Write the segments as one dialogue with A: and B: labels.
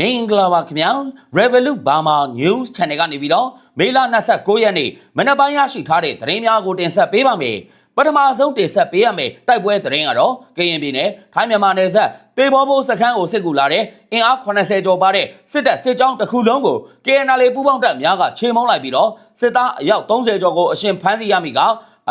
A: မင်္ဂလာပါခင်ဗျာ Revolut Burma News Channel ကနေပြီးတော့မေလ29ရက်နေ့မနက်ပိုင်းရရှိထားတဲ့သတင်းများကိုတင်ဆက်ပေးပါမယ်ပထမဆုံးတင်ဆက်ပေးရမယ်တိုက်ပွဲသတင်းကတော့ကရင်ပြည်နယ်ထိုင်းမြန်မာနယ်စပ်တေဘောဘိုးစခန်းကိုစစ်ကူလာတဲ့အင်အား80ကျော်ပါတဲ့စစ်တပ်စစ်ကြောင်းတစ်ခုလုံးကို KNL ပူးပေါင်းတပ်များကချေမှုန်းလိုက်ပြီးတော့စစ်သားအယောက်30ကျော်ကိုအရှင်ဖမ်းဆီးရမိက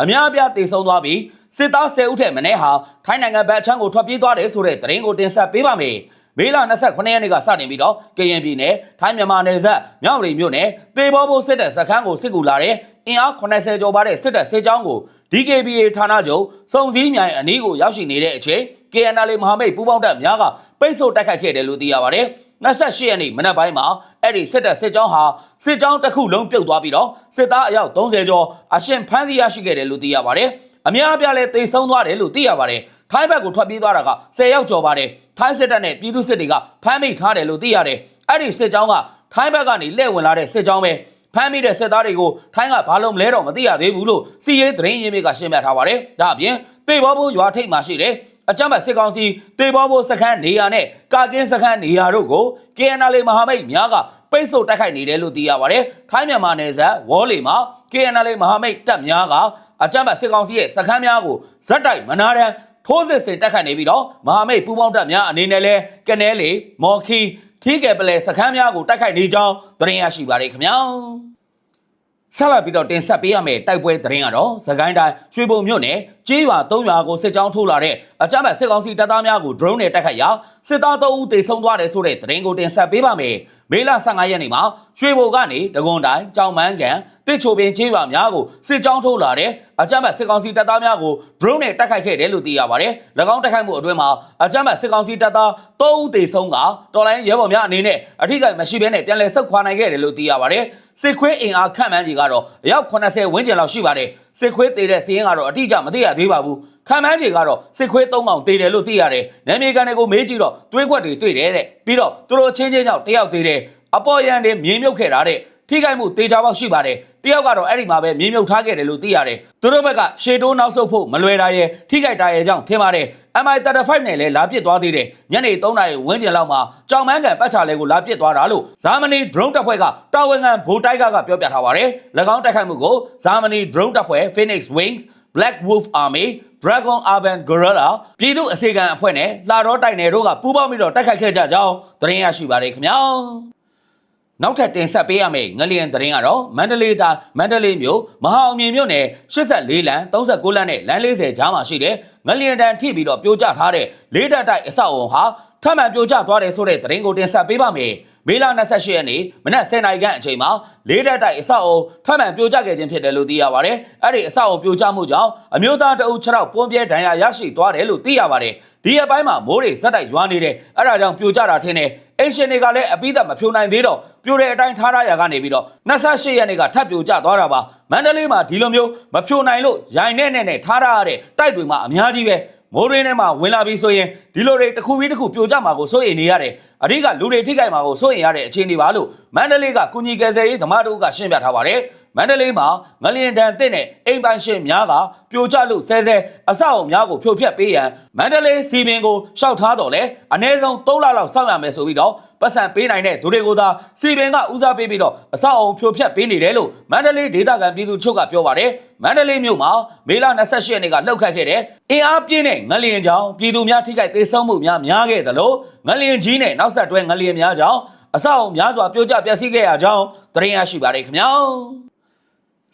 A: အများအပြားတေဆုံးသွားပြီးစစ်သား10ဦးထက်မနည်းဟာထိုင်းနိုင်ငံဘက်အချမ်းကိုထွက်ပြေးသွားတယ်ဆိုတဲ့သတင်းကိုတင်ဆက်ပေးပါမယ် မေလ29ရက်နေ့ကစတင်ပြီးတော့ကရင်ပြည်နယ်ထိုင်းမြန်မာနယ်စပ်မြောက်ရီမြို့နယ်တေဘောဘိုးစစ်တပ်စခန်းကိုစစ်ကူလာတဲ့အင်အား80ကျော်ပါတဲ့စစ်တပ်စစ်ကြောင်းကို DKBA ဌာနချုပ်စုံစည်းမြိုင်အနီးကိုရောက်ရှိနေတဲ့အချိန် KNL မဟာမိတ်ပူးပေါင်းတပ်များကပိတ်ဆို့တိုက်ခိုက်ခဲ့တယ်လို့သိရပါတယ်။28ရက်နေ့မနက်ပိုင်းမှာအဲ့ဒီစစ်တပ်စစ်ကြောင်းဟာစစ်ကြောင်းတစ်ခုလုံးပြုတ်သွားပြီးတော့စစ်သားအယောက်30ကျော်အရှင်ဖမ်းဆီးရရှိခဲ့တယ်လို့သိရပါတယ်။အများအပြားလည်းတိတ်ဆုံးသွားတယ်လို့သိရပါတယ်။ ထိုင်းဘက်ကိုထွက်ပြေးသွားတာက10ယောက်ကျော်ပါတယ်။ထိုင်းစစ်တပ်နဲ့ပြည်သူစစ်တွေကဖမ်းမိထားတယ်လို့သိရတယ်။အဲ့ဒီစစ်ကြောင်းကထိုင်းဘက်ကနေလှည့်ဝင်လာတဲ့စစ်ကြောင်းပဲ။ဖမ်းမိတဲ့စစ်သားတွေကိုထိုင်းကဘာလို့မလဲတော့မသိရသေးဘူးလို့စီရေးသတင်းရင်းမြစ်ကရှင်းပြထားပါတယ်။ဒါအပြင်တေဘောဘိုးရွာထိပ်မှာရှိတဲ့အကြမ်းဖက်စစ်ကောင်စီတေဘောဘိုးစခန်းနေရာနဲ့ကာကင်းစခန်းနေရာတို့ကို KNL မဟာမိတ်များကပိတ်ဆို့တိုက်ခိုက်နေတယ်လို့သိရပါတယ်။ထိုင်းမြန်မာနယ်စပ်ဝေါ်လီမှာ KNL မဟာမိတ်တပ်များကအကြမ်းဖက်စစ်ကောင်စီရဲ့စခန်းများကိုဇက်တိုက်မနာတမ်း ထိုးစစ်ဆင်တက်ခတ်နေပြီးတော့မဟာမိတ်ပူးပေါင်းတပ်များအနေနဲ့လဲကနဲလေမော်ခီထီးကယ်ပလဲစခန်းများကိုတိုက်ခိုက်နေကြောင်းသတင်းရရှိပါတယ်ခင်ဗျာဆက်လက်ပြီးတော့တင်ဆက်ပေးရမယ့်တိုက်ပွဲသတင်းကတော့သခိုင်းတိုင်းရွှေဘုံမြို့နယ်ကြေးရွာ၃ရွာကိုစစ်ကြောင်းထိုးလာတဲ့အကြမ်းဖက်စစ်ကောင်စီတပ်သားများကို drone နဲ့တိုက်ခိုက်ရာစစ်သား၃ဦးသေဆုံးသွားတယ်ဆိုတဲ့သတင်းကိုတင်ဆက်ပေးပါမယ်။မေလ15ရက်နေ့မှာရွှေဘုံကနေဒဂွန်တိုင်းကြောင်မန်းကန် တစ်ချိုပင်ကြေးရွာများကိုစစ်ကြောင်းထိုးလာတဲ့အကြမ်းဖက်စစ်ကောင်စီတပ်သားများကို drone နဲ့တိုက်ခိုက်ခဲ့တယ်လို့သိရပါတယ်။၎င်းတိုက်ခိုက်မှုအတွင်းမှာအကြမ်းဖက်စစ်ကောင်စီတပ်သား၃ဦးသေဆုံးကတော်လိုင်းရဲဘော်များအနေနဲ့အထိကိမရှိဘဲနဲ့ပြန်လည်ဆုတ်ခွာနိုင်ခဲ့တယ်လို့သိရပါတယ်။စစ်ခွေးအင်အားခန့်မှန်းကြီးကတော့အယောက်80ဝန်းကျင်လောက်ရှိပါတယ်။စစ်ခွေးသေးတဲ့စီးရင်ကတော့အတိအကျမသိရသေးပါဘူး။ခံမှန်းကြီးကတော့စစ်ခွေး၃កောင်သေးတယ်လို့သိရတယ်။နာမည်ကန်တွေကိုမေးကြည့်တော့တွေးခွက်တွေတွေ့တယ်တဲ့။ပြီးတော့သူတို့ချင်းချင်းကြောင့်တယောက်သေးတယ်။အပေါ်ရန်တွေမြင်းမြုပ်ခဲ့တာတဲ့။ ထိခိုက်မှုတေချာပေါက်ရှိပါတယ်။တယောက်ကတော့အဲ့ဒီမှာပဲမြင်းမြုပ်ထားခဲ့တယ်လို့သိရတယ်။သူတို့ဘက်ကရှေတိုးနောက်ဆုတ်ဖို့မလွယ်တာရဲ့ထိခိုက်တာရဲ့ကြောင့်ထင်ပါတယ်။ MI35 နဲ့လည်းလာပစ်သွားသေးတယ်။ညနေ3နာရီဝန်းကျင်လောက်မှာကြောင်မန်းကန်ပတ်ချာလဲကိုလာပစ်သွားတာလို့ဇာမနီ drone တပ်ဖွဲ့ကတာဝန်ခံဗိုလ်တိုက်ကကပြောပြထားပါတယ်။၎င်းတိုက်ခိုက်မှုကိုဇာမနီ drone တပ်ဖွဲ့ Phoenix Wings Black Wolf Army Dragon Urban Guerrilla ပြည်သူအစေခံအဖွဲ့နဲ့လာတော့တိုက်နယ်တို့ကပူးပေါင်းပြီးတော့တိုက်ခိုက်ခဲ့ကြကြောင်းသတင်းရရှိပါတယ်ခင်ဗျာ နောက်ထပ်တင်ဆက်ပေးရမယ့်ငလျင်သတင်းကတော့မန္တလေးတိုင်းမန္တလေးမြို့မဟာအောင်မြင်မြို့နယ်84လမ်း39လမ်းနဲ့လမ်း40ကြားမှာရှိတဲ့ငလျင်တန်ထိပြီးတော့ပြိုကျထားတဲ့လေးတက်တိုက်အဆောက်အုံဟာထပ်မံပြိုကျသွားတယ်ဆိုတဲ့သတင်းကိုတင်ဆက်ပေးပါမယ်မေလ28ရက်နေ့မနက်10:00နာရီခန့်အချိန်မှာလေးတက်တိုက်အဆောက်အုံထပ်မံပြိုကျခဲ့ခြင်းဖြစ်တယ်လို့သိရပါတယ်။အဲ့ဒီအဆောက်အုံပြိုကျမှုကြောင့်အမျိုးသားတအုပ်6ရောက်ပွန်ပြဲဒဏ်ရာရရှိသွားတယ်လို့သိရပါတယ်။ဒီအပိုင်းမှာမိုးတွေဇက်တိုက်ရွာနေတယ်။အဲ့ဒါကြောင့်ပြိုကျတာထင်တယ်။ အင်ရှင်တွေကလည်းအပိသက်မဖြိုနိုင်သေးတော့ပြိုတဲ့အတိုင်းထားရရကနေပြီးတော့28ရက်နေ့ကထပ်ပြိုကျသွားတာပါ။မန္တလေးမှာဒီလိုမျိုးမဖြိုနိုင်လို့ရိုင်နဲ့နဲ့နဲ့ထားရတဲ့တိုက်တွေမှာအများကြီးပဲ။မိုးရင်းထဲမှာဝင်လာပြီးဆိုရင်ဒီလိုတွေတစ်ခုပြီးတစ်ခုပြိုကျမှာကိုစိုးရိမ်နေရတယ်။အဓိကလူတွေထိခိုက်မှာကိုစိုးရိမ်ရတဲ့အခြေအနေပါလို့မန္တလေးကကုညီကယ်ဆယ်ရေးဓမ္မတို့ကရှင်းပြထားပါတယ်။ မန္တလေးမှာငလျင်တန်တဲ့နဲ့အိမ်ပိုင်ရှင်များကပြိုကျလို့ဆဲဆဲအဆောက်အုံများကိုဖြိုဖျက်ပေးရန်မန္တလေးစီပင်ကိုရှောက်ထားတော့လေအနည်းဆုံး3လလောက်စောင့်ရမယ်ဆိုပြီးတော့ပတ်စံပေးနိုင်တဲ့သူတွေကိုသာစီပင်ကဦးစားပေးပြီးတော့အဆောက်အုံဖြိုဖျက်ပေးနေတယ်လို့မန္တလေးဒေသခံပြည်သူချုပ်ကပြောပါတယ်မန္တလေးမြို့မှာမေလ28ရက်နေ့ကလှုပ်ခတ်ခဲ့တဲ့အင်အားပြင်းတဲ့ငလျင်ကြောင့်ပြည်သူများထိခိုက်ဒေဆုံးမှုများများခဲ့သလိုငလျင်ကြီးနဲ့နောက်ဆက်တွဲငလျင်များကြောင့်အဆောက်အုံများစွာပြိုကျပျက်စီးခဲ့ရကြောင်းသတင်းရရှိပါတယ်ခင်ဗျာ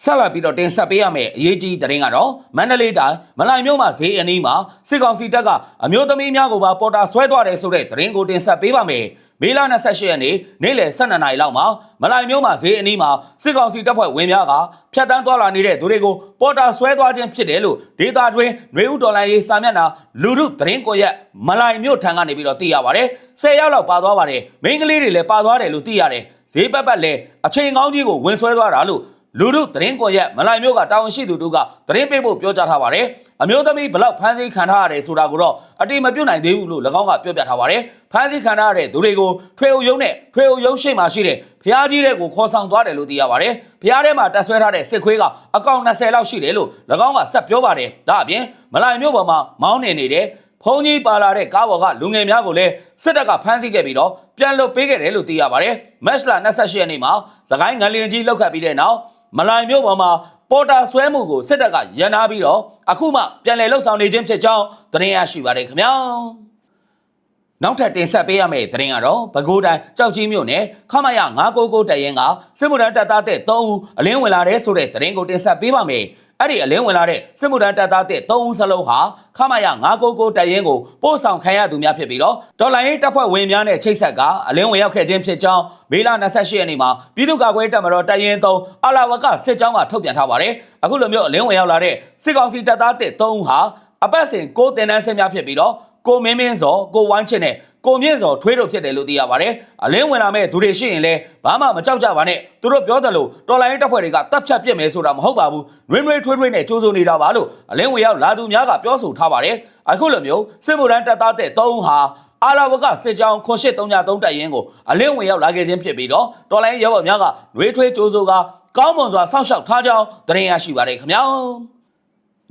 A: ဆက်လက်ပြီးတော့တင်ဆက်ပေးရမယ့်အရေးကြီးသတင်းကတော့မန္တလေးတိုင်းမလိုင်မြို့မှာဈေးအနီးမှာစစ်ကောင်စီတပ်ကအမျိုးသမီးများကိုပါပေါ်တာဆွဲသွားတယ်ဆိုတဲ့သတင်းကိုတင်ဆက်ပေးပါမယ်မေလ28ရက်နေ့နေ့လယ်12နာရီလောက်မှာမလိုင်မြို့မှာဈေးအနီးမှာစစ်ကောင်စီတပ်ဖွဲ့ဝင်များကဖျက်တမ်းသွားလာနေတဲ့သူတွေကိုပေါ်တာဆွဲသွားခြင်းဖြစ်တယ်လို့ဒေတာတွင်ຫນွေဥတော်လိုင်းရေးစာမျက်နှာလူမှုသတင်းကွန်ရက်မလိုင်မြို့ထံကနေပြီးတော့သိရပါတယ်10ရောက်လောက်ပါသွားပါတယ်မိန်းကလေးတွေလည်းပါသွားတယ်လို့သိရတယ်ဈေးပတ်ပတ်လည်းအချိန်ကောင်းကြီးကိုဝင်ဆွဲသွားတာလို့ လူတို့သတင်းကွန်ရက်မလိုင်မျိုးကတာဝန်ရှိသူတို့ကသတင်းပေးဖို့ပြောကြားထားပါတယ်အမျိုးသမီးဘလောက်ဖမ်းဆီးခံထားရတယ်ဆိုတာကိုတော့အတိမပြုတ်နိုင်သေးဘူးလို့၎င်းကပြောပြထားပါတယ်ဖမ်းဆီးခံထားရတဲ့သူတွေကိုထွေအုပ်ရုံးနဲ့ထွေအုပ်ရုံးရှိမှရှိတဲ့ဖျားကြီးတဲ့ကိုခေါ်ဆောင်သွားတယ်လို့သိရပါတယ်ဖျားထဲမှာတက်ဆွဲထားတဲ့စစ်ခွေးကအကောင့်20လောက်ရှိတယ်လို့၎င်းကဆက်ပြောပါတယ်ဒါအပြင်မလိုင်မျိုးပေါ်မှာမောင်းနေနေတဲ့ဖဖုန်ကြီးပါလာတဲ့ကားပေါ်ကလူငယ်များကိုလည်းစစ်တပ်ကဖမ်းဆီးခဲ့ပြီးတော့ပြန်လွတ်ပေးခဲ့တယ်လို့သိရပါတယ်။မက်စလာ28ရက်နေ့မှာသခိုင်းငလင်ကြီးလောက်ခတ်ပြီးတဲ့နောက် မလိုင်မြို့ပေါ်မှာပေါ်တာဆွဲမှုကိုစစ်တပ်ကရန်နာပြီးတော့အခုမှပြန်လည်လှုပ်ဆောင်နေခြင်းဖြစ်ကြောင်းသတင်းရရှိပါတယ်ခင်ဗျာ။နောက်ထပ်တင်ဆက်ပေးရမယ့်သတင်းကတော့ပဲခူးတိုင်းကြောက်ကြီးမြို့နယ်ခမရ999တရင်ကစစ်မှုထမ်းတပ်သားတဲ့3ဦးအလင်းဝင်လာတဲ့ဆိုတဲ့သတင်းကိုတင်ဆက်ပေးပါမယ်။ အဲ့ဒီအလင်းဝင်လာတဲ့စစ်မှုထမ်းတပ်သားတဲ့3ဦးစလုံးဟာခမရ999တရင်ကိုပို့ဆောင်ခံရသူများဖြစ်ပြီးတော့ဒေါ်လာရင်းတပ်ဖွဲ့ဝင်များနဲ့ချိတ်ဆက်ကအလင်းဝင်ရောက်ခဲ့ခြင်းဖြစ်ကြောင်းမေလ28ရက်နေ့မှာပြည်သူ့ကာကွယ်တပ်မတော်တရင်3အလာဝကစစ်ကြောင်းကထုတ်ပြန်ထားပါတယ်။အခုလိုမျိုးအလင်းဝင်ရောက်လာတဲ့စစ်ကောင်စီတပ်သားတဲ့3ဦးဟာအပတ်စဉ်ကိုတင်တန်းဆင်းများဖြစ်ပြီးတော့ကိုမင်းမင်းစောကိုဝိုင်းချစ်နဲ့ ကိုမြင့်စောထွေးတို့ဖြစ်တယ်လို့သိရပါတယ်။အလင်းဝင်လာမဲ့သူတွေရှိရင်လည်းဘာမှမကြောက်ကြပါနဲ့။သူတို့ပြောတယ်လို့တော်လိုင်းတပ်ဖွဲ့တွေကတပ်ဖြတ်ပြစ်မယ်ဆိုတာမဟုတ်ပါဘူး။နှွေးနှွေးထွေးထွေးနဲ့ကြိုးစိုးနေတာပါလို့အလင်းဝင်ရောက်လာသူများကပြောဆိုထားပါတယ်။အခုလိုမျိုးစစ်မှုထမ်းတပ်သားတဲ့၃ဦးဟာအာလာဝကစစ်ကြောင်းခွန်ရှစ်303တပ်ရင်းကိုအလင်းဝင်ရောက်လာခဲ့ခြင်းဖြစ်ပြီးတော့တော်လိုင်းရဲဘော်များကနှွေးထွေးကြိုးစိုးကကောင်းမွန်စွာစောင့်ရှောက်ထားကြောင်းသတင်းရရှိပါတယ်ခင်ဗျာ။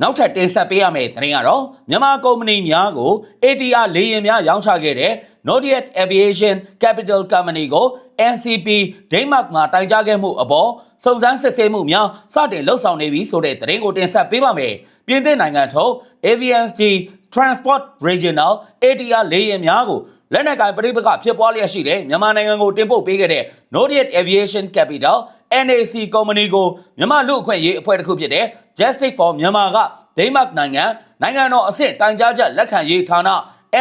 A: နောက်ထပ်တင်ဆက်ပေးရမယ့်သတင်းကတော့မြန်မာကုမ္ပဏီများကို ATR လေယာဉ်များရောင်းချခဲ့တဲ့ Nordic Aviation Capital Company ကို NCP Denmark မှာတိုင်ကြားခဲ့မှုအပေါ်စုံစမ်းစစ်ဆေးမှုများစတင်လှုပ်ဆောင်နေပြီဆိုတဲ့သတင်းကိုတင်ဆက်ပေးပါမယ်။ပြင်သစ်နိုင်ငံထုတ် AVNSD Transport Regional ATR လေယာဉ်များကိုလက်နက်ကိုင်ပဋိပက္ခဖြစ်ပွားလျက်ရှိတဲ့မြန်မာနိုင်ငံကိုတင်ပို့ပေးခဲ့တဲ့ Nordic Aviation Capital NAC ကုမ္ပဏီကိုမြန်မာလူအခွင့်အရေးအဖွဲ့တစ်ခုဖြစ်တဲ့ Justice for Myanmar ကဒိန်းမတ်နိုင်ငံနိုင်ငံတော်အဆင့်တိုင်ကြားချက်လက်ခံရေးဌာန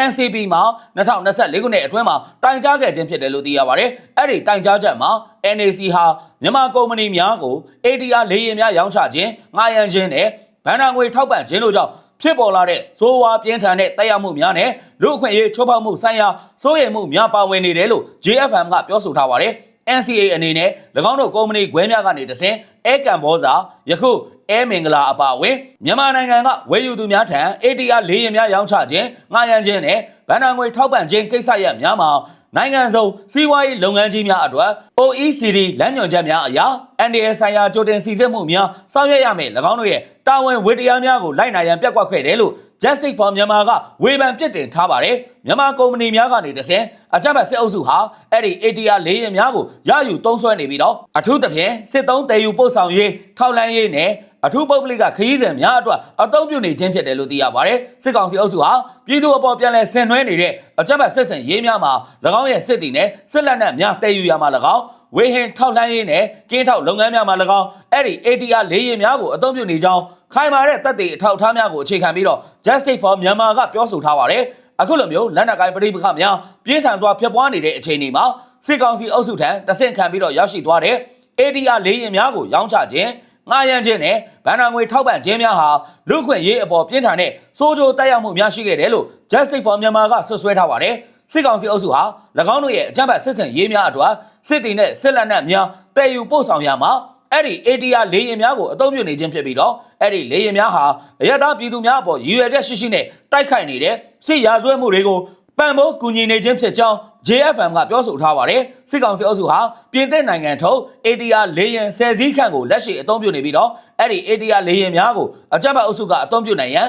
A: NCB မှာ2024ခုနှစ်အတွင်းမှာတိုင်ကြားခဲ့ခြင်းဖြစ်တယ်လို့သိရပါတယ်။အဲ့ဒီတိုင်ကြားချက်မှာ NAC ဟာမြန်မာကုမ္ပဏီများကို ADR လေယာဉ်များရောင်းချခြင်း၊ငှားရမ်းခြင်းနဲ့ဗန်နာငွေထောက်ပံ့ခြင်းတို့ကြောင့်ဖြစ်ပေါ်လာတဲ့ဇိုးဝါပြင်းထန်တဲ့တိုက်ရောက်မှုများနဲ့လူအခွင့်အရေးချိုးဖောက်မှုဆိုင်ရာစိုးရိမ်မှုများပါဝင်နေတယ်လို့ JFM ကပြောဆိုထားပါတယ်။ NCA အနေနဲ့၎င်းတို့ကုမ္ပဏီခွဲများကနေတဆင့်အဲကံဘောစာယခုအဲမင်္ဂလာအပါအဝင်မြန်မာနိုင်ငံကဝယ်ယူသူများထံ ATR လေးရင်များရောင်းချခြင်းငှားရမ်းခြင်းနဲ့ဗန်နာငွေထောက်ပံ့ခြင်းကိစ္စရပ်များမှာနိုင်ငံစုံစီးပွားရေးလုပ်ငန်းကြီးများအတွက် OECD လမ်းညွှန်ချက်များအရာ NDA ဆိုင်ရာကြိုတင်စီစစ်မှုများဆောင်ရွက်ရမယ်၎င်းတို့ရဲ့တာဝန်ဝတ္တရားများကိုလိုက်နာရန်ပြက်ကွက်ခဲ့တယ်လို့ Justice for Myanmar ကဝေဖန်ပြစ်တင်ထားပါတယ်မြန်မာကုမ္ပဏီများကနေတဆင်အကြမ်းဖက်စစ်အုပ်စုဟာအဲ့ဒီ ATR လေးရင်များကိုရယူသုံးစွဲနေပြီးတော့အထူးသဖြင့်စစ်သုံးတည်ယူပို့ဆောင်ရေးထောက်လန်းရေးနဲ့အထူးပုဂ္ဂလိကခရီးစဉ်များအတွက်အသုံးပြုနေခြင်းဖြစ်တယ်လို့သိရပါတယ်စစ်ကောင်စီအုပ်စုဟာပြည်သူအပေါ်ပြန်လည်ဆင်နွှဲနေတဲ့အကြမ်းဖက်စစ်စင်ရေးများမှာ၎င်းရဲ့စစ်တီနဲ့စစ်လက်နက်များတည်ယူရမှာ၎င်းဝေဟင်ထောက်လှမ်းရေးနဲ့ကင်းထောက်လုပ်ငန်းများမှာ၎င်းအဲ့ဒီ ATR လေးရင်များကိုအသုံးပြုနေကြောင်း ခိုင်မာတဲ့တပ်တွေအထောက်အထားများကိုအခြေခံပြီးတော့ Justice for Myanmar ကပြောဆိုထားပါတယ်အခုလိုမျိုးလက်နက်ကိုင်ပဋိပက္ခများပြင်းထန်သွားဖြစ်ပွားနေတဲ့အခြေအနေမှာစစ်ကောင်စီအုပ်စုထံတဆင့်ခံပြီးတော့ရောက်ရှိသွားတဲ့ ADR လေးရင်များကိုရောင်းချခြင်းငှားရမ်းခြင်းနဲ့ဗန်နာငွေထောက်ပံ့ခြင်းများဟာလူ့ခွင့်ရေးအပေါ်ပြင်းထန်တဲ့စိုးကြိုတက်ရောက်မှုများရှိခဲ့တယ်လို့ Justice for Myanmar ကဆွဆွဲထားပါတယ်စစ်ကောင်စီအုပ်စုဟာ၎င်းတို့ရဲ့အကြမ်းဖက်စစ်ဆင်ရေးများအတွက်စစ်တီနဲ့စစ်လက်နက်များတည်ယူပို့ဆောင်ရမှာ အဲ့ဒီ ADR လေယာဉ်များကိုအသုံးပြုနေခြင်းဖြစ်ပြီးတော့အဲ့ဒီလေယာဉ်များဟာအရသာပြည်သူများအပေါ်ရည်ရွယ်ချက်ရှိရှိနဲ့တိုက်ခိုက်နေတဲ့စစ်ရာဇဝတ်မှုတွေကိုပံ့ပိုးကူညီနေခြင်းဖြစ်ကြောင်း JFM ကပြောဆိုထားပါတယ်စစ်ကောင်စီအုပ်စုဟာပြင်သစ်နိုင်ငံထုတ် ADR လေယာဉ်ဆယ်စည်းခန့်ကိုလက်ရှိအသုံးပြုနေပြီးတော့အဲ့ဒီ ADR လေယာဉ်များကိုအကြမ်းဖက်အုပ်စုကအသုံးပြုနိုင်ရန်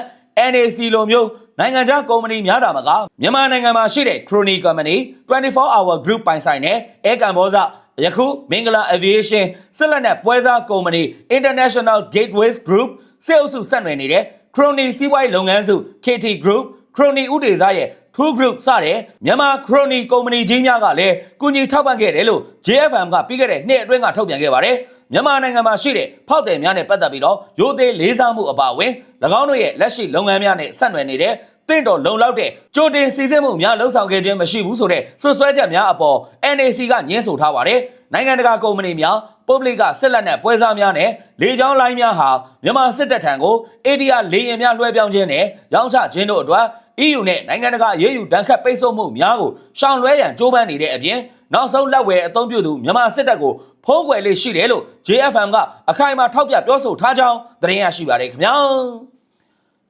A: NAC လိုမျိုးနိုင်ငံခြားကုမ္ပဏီများတာမကမြန်မာနိုင်ငံမှာရှိတဲ့ Crony Company 24 hour group ပိုင်ဆိုင်တဲ့အဲကံဘောဇ ယခုမင်္ဂလာ Aviation ဆက်လက်နဲ့ပွဲစားကုမ္ပဏီ International Gateways Group စေအုပ်စုဆက်နွယ်နေတဲ့ Crony စီးပွားရေးလုပ်ငန်းစု KT Group Crony ဥဒေစားရဲ့ True Group စတဲ့မြန်မာ Crony ကုမ္ပဏီကြီးများကလည်းကုညီထောက်ပံ့ခဲ့တယ်လို့ JFM ကပြီးခဲ့တဲ့နှစ်အတွင်းကထုတ်ပြန်ခဲ့ပါတယ်မြန်မာနိုင်ငံမှာရှိတဲ့ဖောက်တယ်များနဲ့ပတ်သက်ပြီးတော့ရိုသေးလေးစားမှုအပါအဝင်၎င်းတို့ရဲ့လက်ရှိလုပ်ငန်းများနဲ့ဆက်နွယ်နေတဲ့တ င့်တော်လုံလောက်တဲ့ကြိုတင်စီစစ်မှုများလှုပ်ဆောင်ခဲ့ခြင်းမရှိဘူးဆိုတဲ့ဆွဆွဲချက်များအပေါ် NAC ကညှင်းဆိုထားပါတယ်။နိုင်ငံတကာကုမ္ပဏီများပုဂ္ဂလိကစစ်လက်နက်ပွဲစားများနဲ့လေကြောင်းလိုင်းများဟာမြန်မာစစ်တပ်ထံကို ADR လေယာဉ်များလွှဲပြောင်းခြင်းနဲ့ရောင်းချခြင်းတို့အတွက် EU နဲ့နိုင်ငံတကာရေးယူတန်းခတ်ပိတ်ဆို့မှုများကိုရှောင်လွှဲရန်ကြိုးပမ်းနေတဲ့အပြင်နောက်ဆုံးလက်ဝယ်အသုံးပြုသူမြန်မာစစ်တပ်ကိုဖုံးကွယ်လေးရှိတယ်လို့ JFM ကအခိုင်အမာထောက်ပြပြောဆိုထားကြောင်းသတင်းရရှိပါတယ်ခင်ဗျာ